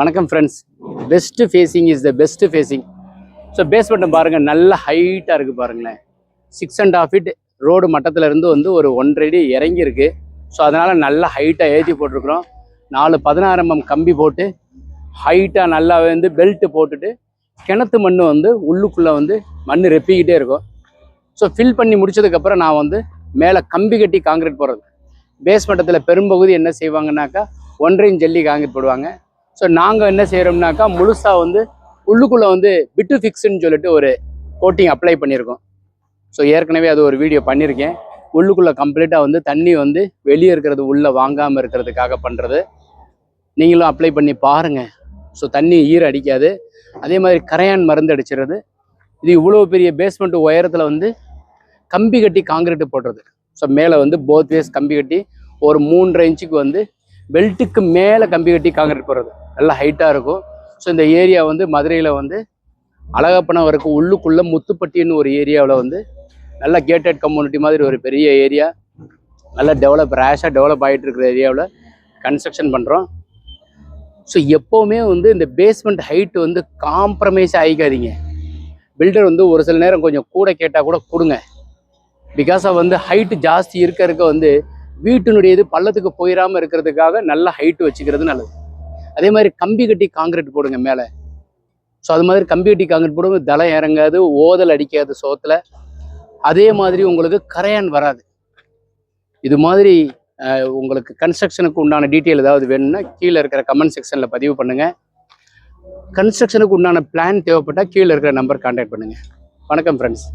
வணக்கம் friends best facing is the best facing so பேஸ்மெண்ட்டை பாருங்கள் நல்ல ஹைட்டாக இருக்குது பாருங்களேன். Six and half feet road மட்டத்திலேருந்து வந்து ஒரு ஒன்றரை அடி இறங்கியிருக்கு. ஸோ அதனால் நல்லா ஹைட்டாக ஏற்றி போட்டிருக்குறோம். நாலு பதினாறு எம்எம் கம்பி போட்டு ஹைட்டாக நல்லா வந்து பெல்ட்டு போட்டுட்டு கிணத்து மண் வந்து உள்ளுக்குள்ளே வந்து மண் ரெப்பிக்கிட்டே இருக்கும். ஸோ ஃபில் பண்ணி முடிச்சதுக்கப்புறம் நான் வந்து மேலே கம்பி கட்டி காங்கிரீட் போடுறது. பேஸ்மட்டத்தில் பெரும்பகுதி என்ன செய்வாங்கன்னாக்கா ஒன்றையும் ஜல்லி காங்கிரீட் போடுவாங்க. ஸோ நாங்கள் என்ன செய்கிறோம்னாக்கா முழுசாக வந்து உள்ளுக்குள்ளே வந்து பிட்டு ஃபிக்ஸுன்னு சொல்லிட்டு ஒரு கோட்டிங் அப்ளை பண்ணியிருக்கோம். ஸோ ஏற்கனவே அது ஒரு வீடியோ பண்ணியிருக்கேன். உள்ளுக்குள்ளே கம்ப்ளீட்டாக வந்து தண்ணி வந்து வெளியே இருக்கிறது உள்ளே வாங்காமல் இருக்கிறதுக்காக பண்ணுறது நீங்களும் அப்ளை பண்ணி பாருங்கள் ஸோ தண்ணி ஈர அடிக்காது. அதே மாதிரி கரையான் மருந்து அடிச்சிடுறது. இது இவ்வளோ பெரிய பேஸ்மெண்ட் உயரத்தில் வந்து கம்பி கட்டி காங்கிரீட்டு போடுறது. ஸோ மேலே வந்து போத் வேஸ் கம்பி கட்டி ஒரு மூன்றரை இன்ச்சுக்கு வந்து பெல்ட்டுக்கு மேலே கம்பி கட்டி காங்கிரீட் போடுறது. நல்லா ஹைட்டாக இருக்கும். ஸோ இந்த ஏரியா வந்து மதுரையில் வந்து அழகப்பணம் வரைக்கும் உள்ளுக்குள்ளே முத்துப்பட்டின்னு ஒரு ஏரியாவில் வந்து நல்ல கேட்டட் கம்யூனிட்டி மாதிரி ஒரு பெரிய ஏரியா நல்லா டெவலப் ரேஷாக டெவலப் ஆகிட்டு இருக்கிற ஏரியாவில் கன்ஸ்ட்ரக்ஷன் பண்ணுறோம் ஸோ எப்போவுமே வந்து இந்த பேஸ்மெண்ட் ஹைட் வந்து காம்ப்ரமைஸ் ஆகிக்காதீங்க. பில்டர் வந்து ஒரு சில நேரம் கொஞ்சம் கூட கேட்டால் கூட கொடுங்க. பிகாஸ் ஆஃப் வந்து ஹைட்டு ஜாஸ்தி இருக்க இருக்க வந்து வீட்டினுடைய இது பள்ளத்துக்கு போயிடாமல் இருக்கிறதுக்காக நல்ல ஹைட்டு வச்சுக்கிறது நல்லது. அதே மாதிரி கம்பி கட்டி காங்கிரீட் போடுங்க மேலே. ஸோ அது மாதிரி கம்பி கட்டி காங்கிரீட் போடும்போது தலை இறங்காது ஓதல் அடிக்காது சோத்தில். அதே மாதிரி உங்களுக்கு கரையான் வராது. இது மாதிரி உங்களுக்கு கன்ஸ்ட்ரக்ஷனுக்கு உண்டான டீட்டெயில் ஏதாவது வேணும்னா கீழே இருக்கிற கமெண்ட் செக்ஷனில் பதிவு பண்ணுங்கள் கன்ஸ்ட்ரக்ஷனுக்கு உண்டான பிளான் தேவைப்பட்டால் கீழே இருக்கிற நம்பர் கான்டாக்ட் பண்ணுங்கள் வணக்கம் ஃப்ரெண்ட்ஸ்